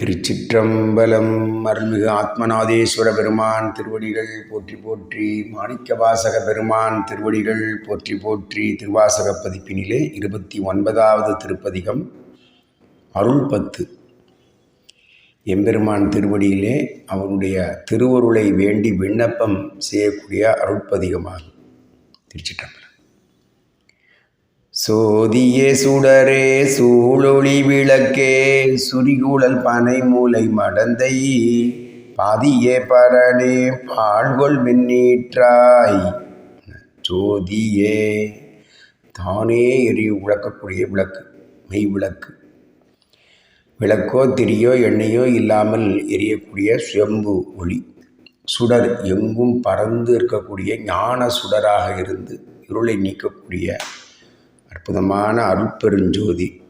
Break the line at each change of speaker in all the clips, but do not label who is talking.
திருச்சிற்றம்பலம் அருள்மிகு ஆத்மநாதேஸ்வர பெருமான் திருவடிகள் போற்றி போற்றி மாணிக்கவாசக பெருமான் திருவடிகள் போற்றி போற்றி திருவாசக பதிப்பினிலே இருபத்தி ஒன்பதாவது திருப்பதிகம் அருள் பத்து. எம்பெருமான் திருவடியிலே அவருடைய திருவருளை வேண்டி விண்ணப்பம் செய்யக்கூடிய அருட்பதிகமாகும். திருச்சிற்றம்பலம். சோதியே சுடரே சூழொளி விளக்கே சுரிகுழல் பனை மூலை மடந்தை. பாதியே பரணே பாழ்கொள் வெண்ணீற்றாய் ஜோதியே தானே எரி விளக்கக்கூடிய விளக்கு மெய் விளக்கு. விளக்கோ திரியோ எண்ணெயோ இல்லாமல் எரியக்கூடிய சுயம்பு ஒளி. சுடர் எங்கும் பறந்து இருக்கக்கூடிய ஞான சுடராக இருந்து இருளை நீக்கக்கூடிய அற்புதமான அருட்பெருஞ்சோதி.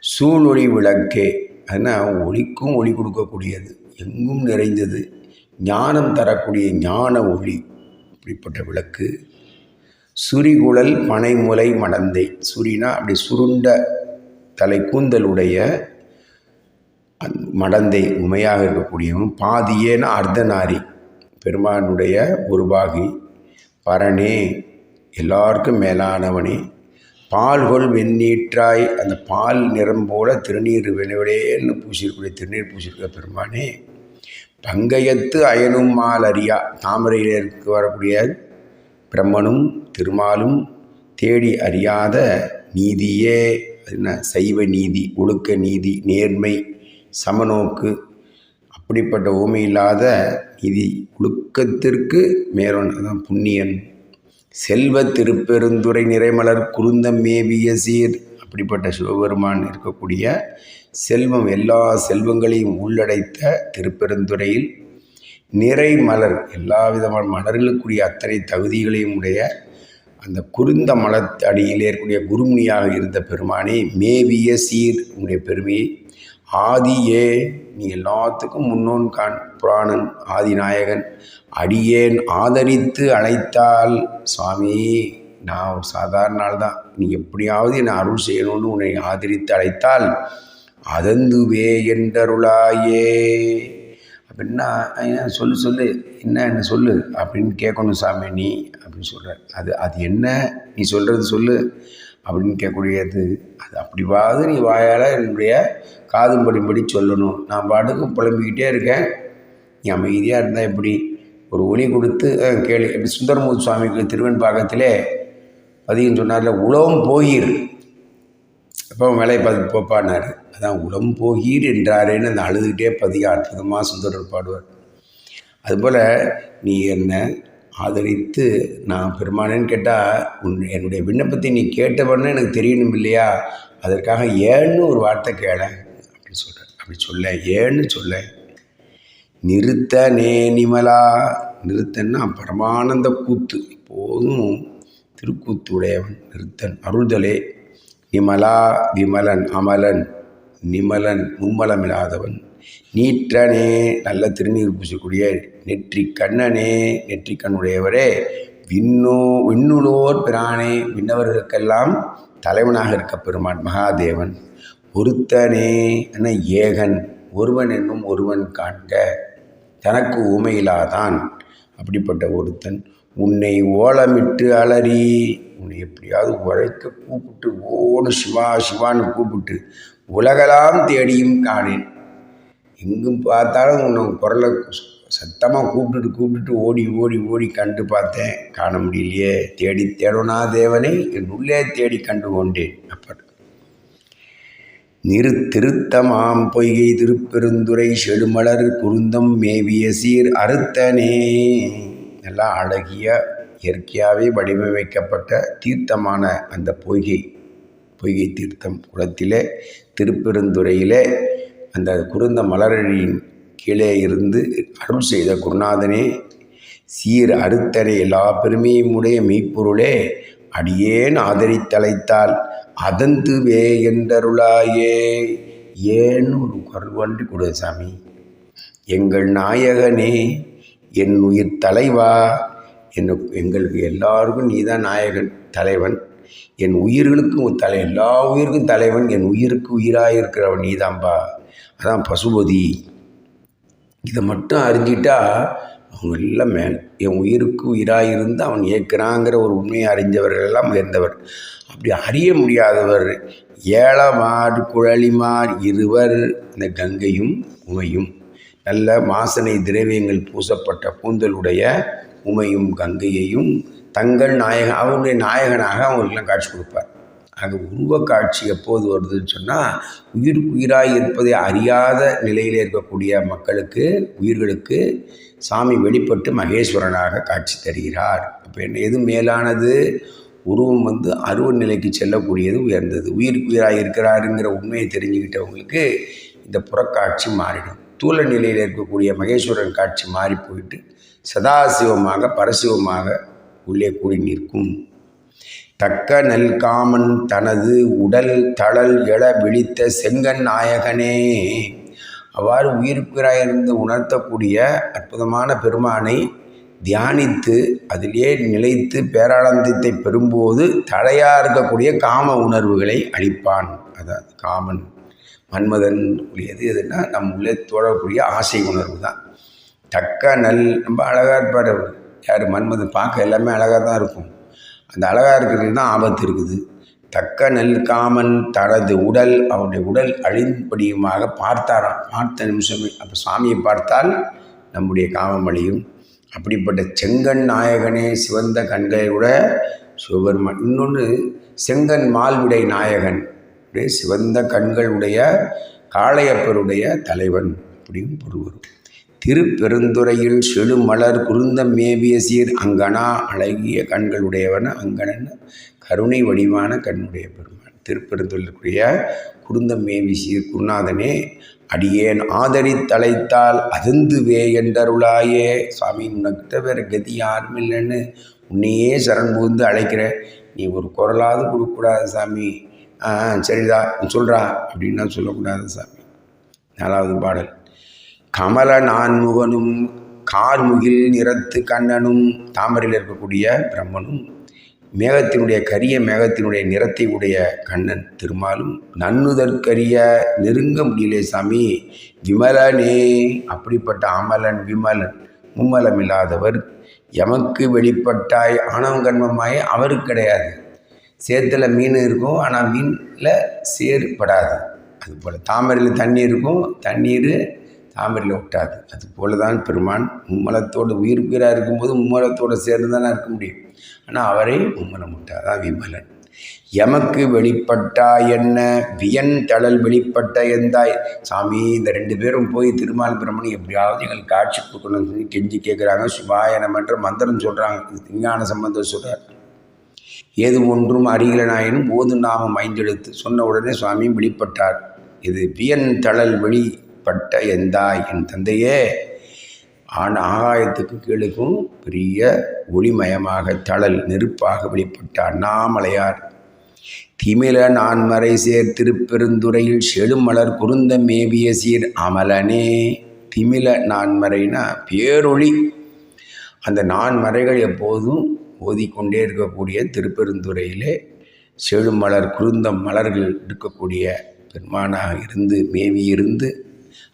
சூழொளி விளக்கே. அதனால் ஒளிக்கும் ஒளி கொடுக்கக்கூடியது. எங்கும் நிறைந்தது. ஞானம் தரக்கூடிய ஞான ஒளி. இப்படிப்பட்ட விளக்கு. சுரிகுழல் பனைமுலை மடந்தை. சுரினா அப்படி சுருண்ட தலை கூந்தலுடைய மடந்தை உமையாக இருக்கக்கூடியவன். பாதியேன அர்த்தநாரி. பெருமானுடைய உருவாகி பரணே. எல்லாருக்கும் மேலானவனே. பால்கொள் வெந்நீற்றாய் அந்த பால் நிறம் போல திருநீர் வெளுவிடேன்னு பூசியிருக்கூடிய திருநீர் பூசியிருக்க பெருமானே பங்கையத்து அயனும் மால் அறியா தாமரையில் இருக்க வரக்கூடிய பிரம்மனும் திருமாலும் தேடி அறியாத நீதியே. என்ன? சைவ நீதி ஒழுக்க நீதி நேர்மை சமநோக்கு. அப்படிப்பட்ட ஓமை இல்லாத நீதி ஒழுக்கத்திற்கு மேலோன். அதான் புண்ணியன். செல்வ திருப்பெருந்துறை நிறைமலர் குருந்தம் மேவிய சீர் அப்படிப்பட்ட சிவபெருமான் இருக்கக்கூடிய செல்வம் எல்லா செல்வங்களையும் உள்ளடைத்த திருப்பெருந்துறையில் நிறை மலர் எல்லா விதமான மலர்களுக்குரிய அத்தனை தகுதிகளையும் உடைய அந்த குருந்த மலத்தடியில் இருக்கக்கூடிய குருமுனியாக இருந்த பெருமானே மேவிய சீர் உடைய பெருமையை ஆதியே நீ எல்லாத்துக்கும் முன்னோன் கான் புராணன் ஆதிநாயகன். அடியேன் ஆதரித்து அழைத்தால் சுவாமி நான் ஒரு சாதாரண ஆள் தான் நீ எப்படியாவது என்னை அருள் செய்யணும்னு உன்னை ஆதரித்து அழைத்தால் அதந்துவே என்றருளாயே. அப்படின்னா சொல்லு சொல்லு. என்ன என்ன சொல்லு? அப்படின்னு கேட்கணும் சாமி நீ அப்படின்னு சொல்கிறார் அது அது என்ன? நீ சொல்கிறது சொல்லு. அப்படின்னு கேட்கக்கூடியது. அது அப்படிவாது நீ வாயால் என்னுடைய காதும்படிம்படி சொல்லணும். நான் பாட்டுக்கு புலம்பிக்கிட்டே இருக்கேன். நீ அமைதியாக இருந்தால் எப்படி? ஒரு ஒளி கொடுத்து கேளு. எப்படி? சுந்தரமூர்த்தி சுவாமிக்கு திருவெண்பாக்கத்திலே பதிகம் சொன்னார்ல உலகம் போகீர். அப்போ வேலையை பார்த்து போப்பானார் அதான் உலம் போகீர் என்றாரேன்னு அந்த அழுதுகிட்டே பதிகம் அற்புதமாக சுந்தரர் பாடுவார். அதுபோல் நீ என்ன ஆதரித்து நான் பெருமானேன்னு கேட்டால் உன் என்னுடைய விண்ணப்பத்தை நீ கேட்டவன்னு எனக்கு தெரியணும் இல்லையா அதற்காக ஏன்னு ஒரு வார்த்தை கேள அப்படின்னு சொல்கிறேன் அப்படி சொல்ல ஏன்னு சொல்ல நிறுத்த நே நிமலா. நிறுத்தன்னா பரமானந்த கூத்து. இப்போதும் திருக்கூத்து உடையவன் நிறுத்தன் அருள்தலே. நிமலா விமலன் அமலன் நிமலன் மும்மலமில்லாதவன். நீற்றனே நல்ல திருநீர் பூசக்கூடிய நெற்றி கண்ணனே நெற்றி கண்ணுடையவரே விண்ணோ விண்ணுளோர் பிரானே விண்ணவர்களுக்கெல்லாம் தலைவனாக இருக்க பெருமான் மகாதேவன். ஒருத்தனே என ஏகன் ஒருவன் என்னும் ஒருவன் காண்க தனக்கு உமையிலாதான் அப்படிப்பட்ட ஒருத்தன். உன்னை ஓலமிட்டு அலறி உன்னை எப்படியாவது உழைக்க கூப்பிட்டு ஓடு சிவா சிவான்னு கூப்பிட்டு உலகலாம் தேடியும் காணேன். எங்கும் பார்த்தாலும் உன்னை குரலை சத்தமாக கூப்பிட்டுட்டு கூப்பிட்டுட்டு ஓடி ஓடி ஓடி கண்டு பார்த்தேன். காண முடியலையே. தேடி தேடனா தேவனை என் உள்ளே தேடி கண்டு கொண்டேன். அப்ப நிறு திருத்தமாம் பொய்கை திருப்பெருந்துரை செழுமலர் குருந்தம் மேவிய சீர் அறுத்தனே. நல்லா அழகிய இயற்கையாகவே வடிவமைக்கப்பட்ட தீர்த்தமான அந்த பொய்கை பொய்கை தீர்த்தம் குளத்திலே திருப்பெருந்துறையிலே அந்த குருந்த மலரழியின் கீழே இருந்து அருள் செய்த குருநாதனே சீர் அறுத்தனை எல்லா பெருமையும் உடைய மீப்பொருளே அடியேன் ஆதரித்தழைத்தால் அதந்துவே என்றருளாயே. ஏன் ஒரு குரல் ஒன்று கொடு சாமி. எங்கள் நாயகனே என் உயிர் தலைவா. என்ன எங்களுக்கு எல்லாருக்கும் நீதான் நாயகன் தலைவன். என் உயிர்களுக்கும் தலை எல்லா உயிருக்கும் தலைவன். என் உயிருக்கு உயிராக இருக்கிறவன் நீதான்பா அதான் பசுபதி. இதை மட்டும் அறிஞ்சிட்டா அவங்க எல்லாம் மேல். என் உயிருக்கு உயிராக இருந்து அவன் ஏற்கிறாங்கிற ஒரு உண்மையை அறிஞ்சவர்கள் எல்லாம் உயர்ந்தவர். அப்படி அறிய முடியாதவர் ஏழமார் குழலிமார் இருவர். இந்த கங்கையும் உமையும். நல்ல வாசனை திரவியங்கள் பூசப்பட்ட கூந்தலுடைய உமையும் கங்கையையும் தங்கள் நாயக அவருடைய நாயகனாக அவங்களுக்கெல்லாம் காட்சி கொடுப்பார். அந்த உருவக்காட்சி எப்போது வருதுன்னு சொன்னால் உயிருக்கு உயிராக இருப்பதை அறியாத நிலையில் இருக்கக்கூடிய மக்களுக்கு உயிர்களுக்கு சாமி வெளிப்பட்டு மகேஸ்வரனாக காட்சி தருகிறார். இப்போ என்ன எது மேலானது? உருவம் வந்து அருவ நிலைக்கு செல்லக்கூடியது உயர்ந்தது. உயிருக்கு உயிராக இருக்கிறாருங்கிற உண்மையை தெரிஞ்சுக்கிட்டவங்களுக்கு இந்த புறக்காட்சி மாறிடும். தூள நிலையில் இருக்கக்கூடிய மகேஸ்வரன் காட்சி மாறி போயிட்டு சதாசிவமாக பரசிவமாக உள்ளே கூடி நிற்கும். தக்க நெல்காமன் தனது உடல் தளல் எழ விழித்த செங்கன் நாயகனே. அவ்வாறு உயிர்ப்பிராயிருந்து உணர்த்தக்கூடிய அற்புதமான பெருமானை தியானித்து அதிலே நிலைத்து பேரானந்தத்தை பெறும்போது தடையாக இருக்கக்கூடிய காம உணர்வுகளை அழிப்பான் அதாவது காமன் மன்மதன் உரியது எதுனா நம் உள்ளே தோழக்கூடிய ஆசை உணர்வு தான். தக்க நல் ரொம்ப அழகாக இருப்பார் அவர். யார் மன்மதன்? பார்க்க எல்லாமே அழகாக தான் இருக்கும். அந்த அழகாக இருக்கிறது தான் ஆபத்து இருக்குது. தக்க நெல் காமன் தனது உடல் அவருடைய உடல் அழிந்தபடியுமாக பார்த்தாராம். பார்த்த நிமிஷமே அப்போ சாமியை பார்த்தால் நம்முடைய காமம் அழியும். அப்படிப்பட்ட செங்கன் நாயகனே சிவந்த கண்களை விட சிவபெருமான் இன்னொன்று செங்கன் மால்விடை நாயகன் அப்படியே சிவந்த கண்களுடைய காளையப்பருடைய தலைவன் அப்படின்னு பொருள் வரும். திருப்பெருந்துறையில் செழுமலர் குருந்தம் மேவிய சீர் அங்கனா அழகிய கண்களுடையவன் அங்கனன் கருணை வடிவான கண்ணுடைய பெருமான். திருப்பெருந்துறைக்குரிய குருந்தம் மேவி சீர் குருநாதனே அடியேன் ஆதரித்தழைத்தால் வே என்றருளாயே சாமி உனக்கிட்ட வேறு கதி யாரும் இல்லைன்னு உன்னையே சரண் புகுந்து அழைக்கிற நீ ஒரு குரலாவது கொடுக்கக்கூடாது சாமி. ஆ சரிதா சொல்கிறா அப்படின்னு சொல்லக்கூடாது சாமி. நாலாவது பாடல். கமல நான்முகனும் கார்முகில் நிறத்து கண்ணனும் தாமரையில் இருக்கக்கூடிய பிரம்மனும் மேகத்தினுடைய கரிய மேகத்தினுடைய நிறத்தை உடைய கண்ணன் திருமாலும் நன்னுதற்கரிய நெருங்க முடியலே சாமி விமலனே அப்படிப்பட்ட அமலன் விமலன் மும்மலம் இல்லாதவர் எமக்கு வெளிப்பட்டாய் ஆணவங்கன்மமாய் அவருக்கு கிடையாது. சேத்துல மீன் இருக்கும் ஆனால் மீனில் சேர்படாது அதுபோல் தாமரையில் தண்ணி இருக்கும் தண்ணீர் தாமரையில் ஒட்டாது அது போல தான் பெருமான் மும்மலத்தோடு உயிர் உயிராக இருக்கும்போது மும்மலத்தோடு சேர்ந்து தானே இருக்க முடியும். ஆனால் அவரே மும்மலம் விட்டார் அதான் விமலன். எமக்கு வெளிப்பட்டா என்ன? வியன் தழல் வெளிப்பட்ட எந்தாய்? சாமி இந்த ரெண்டு பேரும் போய் திருமால் பிரம்மன் எப்படியாவது எங்களுக்கு காட்சி கொடுக்கணும்னு சொல்லி கெஞ்சி கேட்குறாங்க சுபாயனமன்ற மந்திரம் சொல்கிறாங்க இது விஞ்ஞான சம்பந்தம் சொல்கிறார் ஏது ஒன்றும் அறிகிறனாயினும் போது நாமம் ஐந்தெழுத்து. சொன்ன உடனே சுவாமியும் வெளிப்பட்டார். இது வியன் தழல் வெளி பட்ட எந்தாய்? என் தந்தையே ஆண் ஆகாயத்துக்கு கீழுக்கும் பெரிய ஒளிமயமாக தளல் நெருப்பாக வெளிப்பட்ட அண்ணாமலையார். திமில நான்மறை சேர் திருப்பெருந்துறையில் செழுமலர் குருந்த மேவிய சீர் அமலனே. திமில நான்மறைனா பேரொளி. அந்த நான்மறைகள் எப்போதும் ஓதிக்கொண்டே இருக்கக்கூடிய திருப்பெருந்துறையிலே செழுமலர் குருந்தம் மலர்கள் இருக்கக்கூடிய பெருமானாக இருந்து மேவி இருந்து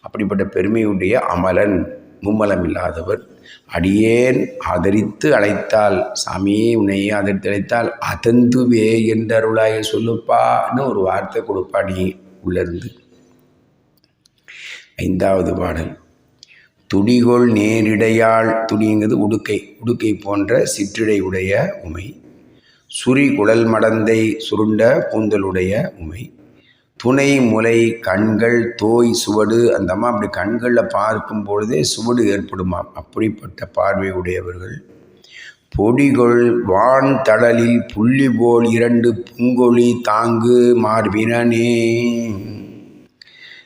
அப்படிப்பட்ட பெருமையுடைய அமலன் மும்மலம் இல்லாதவர். அடியேன் ஆதரித்து அழைத்தால் சாமியே உன்னையே ஆதரித்து அழைத்தால் அதந்துவே என்றருளாய சொல்லுப்பான்னு ஒரு வார்த்தை கொடுப்பா உள்ளிருந்து. ஐந்தாவது பாடல். துடிகொள் நேரிடையாள் துணிங்கிறது உடுக்கை. உடுக்கை போன்ற சிற்றிடை உடைய உமை. சுரி குழல் மடந்தை சுருண்ட கூந்தலுடைய உமை. துணை முலை கண்கள் தோய் சுவடு அந்த அம்மா அப்படி கண்களில் பார்க்கும் பொழுதே சுவடு ஏற்படுமாம். அப்படிப்பட்ட பார்வை உடையவர்கள் பொடிகொள் வான் தடலில் புள்ளி போல் இரண்டு பூங்கொழி தாங்கு மார்பினே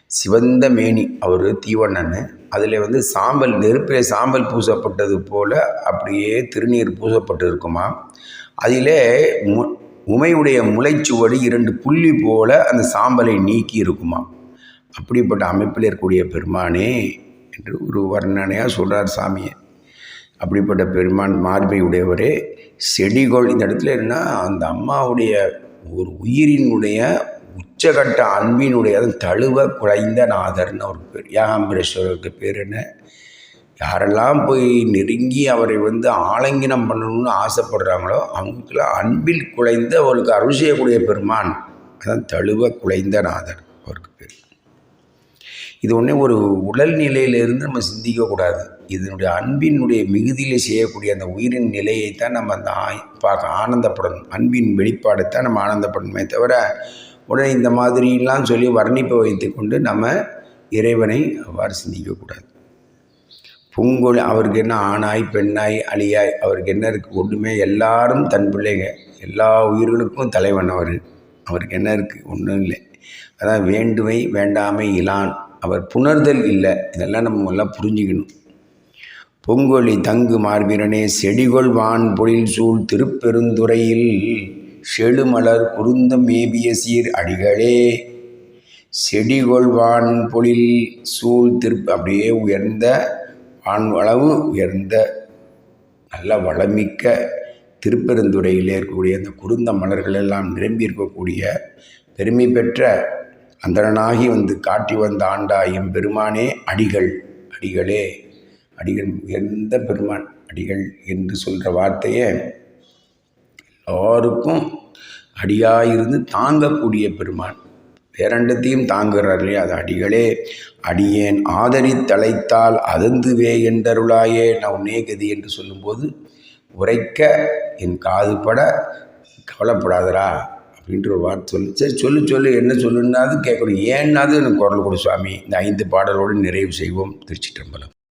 சிவந்த மேனி அவர் தீவண்ணன் அதில் வந்து சாம்பல் நெருப்பில் சாம்பல் பூசப்பட்டது போல் அப்படியே திருநீர் பூசப்பட்டு இருக்குமா அதிலே உமையுடைய முளைச்சுவடு இரண்டு புள்ளி போல அந்த சாம்பலை நீக்கி இருக்குமா? அப்படிப்பட்ட அமைப்பில் இருக்கக்கூடிய பெருமானே என்று ஒரு வர்ணனையாக சொல்கிறார் சாமியை. அப்படிப்பட்ட பெருமான் மார்பை உடையவரே செடிகோள் இந்த இடத்துல என்ன அந்த அம்மாவுடைய ஒரு உயிரினுடைய உச்சகட்ட அன்பினுடைய தழுவ குலைந்த நாதர்னு ஒரு பேர். யாகாம்பரேஸ்வரருக்கு பேர் என்ன? யாரெல்லாம் போய் நெருங்கி அவரை வந்து ஆலங்கினம் பண்ணணும்னு ஆசைப்படுறாங்களோ அவங்களுக்குலாம் அன்பில் குலைந்த அவருக்கு அருள் செய்யக்கூடிய பெருமான். அதான் தழுவ குலைந்த நாதர் அவருக்கு பேர். இது ஒன்றே ஒரு உடல் நிலையிலிருந்து நம்ம சிந்திக்கக்கூடாது இதனுடைய அன்பினுடைய மிகுதியில் செய்யக்கூடிய அந்த உயிரின் நிலையை தான் நம்ம அந்த ஆய் பார்க்க ஆனந்தப்படணும். அன்பின் வெளிப்பாடை தான் நம்ம ஆனந்தப்படணுமே தவிர உடனே இந்த மாதிரிலாம் சொல்லி வர்ணிப்பை வைத்துக்கொண்டு நம்ம இறைவனை அவ்வாறு சிந்திக்கக்கூடாது பூங்கொழி அவருக்கு என்ன ஆணாய் பெண்ணாய் அழியாய் அவருக்கு என்ன இருக்குது ஒன்றுமே எல்லாரும் தன் பிள்ளைங்க. எல்லா உயிர்களுக்கும் தலைவன் அவர். அவருக்கு என்ன இருக்குது ஒன்றும் இல்லை. அதான் வேண்டுமை வேண்டாமை இலான். அவர் புணர்தல் இல்லை. இதெல்லாம் நம்ம எல்லாம் புரிஞ்சுக்கணும். பொங்கொழி தங்கு மார்பிரனே செடிகொள் வான் பொழில் சூழ் திருப்பெருந்துறையில் செழுமலர் குருந்தம் மேபிய சீர் அடிகளே. செடிகொள்வான் பொழில் சூழ் திருப் அப்படியே உயர்ந்த ஆண் வளவு உயர்ந்த நல்ல வளமிக்க திருப்பெருந்துறையிலே இருக்கக்கூடிய அந்த குருந்த மலர்கள் எல்லாம் நிரம்பி இருக்கக்கூடிய பெருமை பெற்ற அந்தரனாகி வந்து காட்டி வந்த ஆண்டா எம் பெருமானே அடிகள் அடிகளே அடிகள் உயர்ந்த பெருமான் அடிகள் என்று சொல்கிற வார்த்தையை எல்லோருக்கும் அடியாயிருந்து தாங்கக்கூடிய பெருமான். பேரண்டத்தையும் தாங்குகிறார் இல்லையா? அது அடிகளே. அடியேன் ஆதரித்தழைத்தால் அதந்துவே என்றருளாயே. நான் உன்னே கதி என்று சொல்லும்போது உரைக்க என் காது பட கவலைப்படாதரா அப்படின்ற ஒரு வார்த்தை சொல்லு சரி சொல்லு சொல்லு என்ன சொல்லுன்னாது கேட்கணும். ஏன்னாது எனக்கு குரல் கொடு சுவாமி. இந்த ஐந்து பாடலோடு நிறைவு செய்வோம். திருச்சிட்டம்பலம்